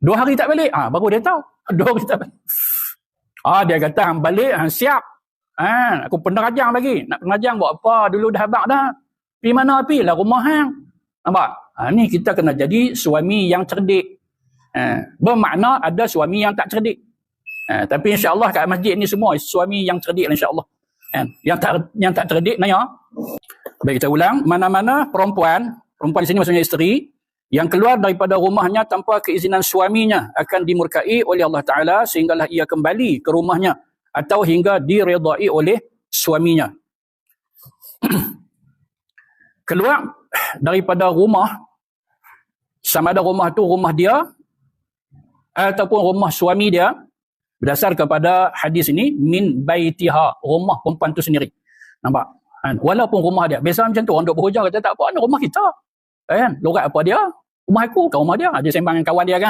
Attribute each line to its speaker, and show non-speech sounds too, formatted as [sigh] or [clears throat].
Speaker 1: Dua hari tak balik. Ah, baru dia tahu. [laughs] Dua hari tak balik. Ah, dia kata, hang balik, hang siap. Ah, aku pernah lagi. Nak rajang buat apa? Dulu dah habak dah. Pergi mana api? Lah rumah hang. Nampak? Ah, ni kita kena jadi suami yang cerdik. Ah, bermakna ada suami yang tak cerdik. Ah, tapi insyaAllah kat masjid ni semua suami yang cerdik lah insyaAllah. Ah, yang tak yang tak cerdik nanya. Baik kita ulang. Mana-mana perempuan, perempuan di sini maksudnya isteri, yang keluar daripada rumahnya tanpa keizinan suaminya akan dimurkai oleh Allah Ta'ala sehinggalah ia kembali ke rumahnya atau hingga diredai oleh suaminya. [clears throat] keluar daripada rumah sama ada rumah tu rumah dia ataupun rumah suami dia berdasar kepada hadis ini min baitiha rumah perempuan tu sendiri nampak kan? walaupun rumah dia biasa macam tu orang duk berhujang kata tak apa rumah kita kan? Lorat apa dia? Rumah aku bukan rumah dia? Dia sembang dengan kawan dia kan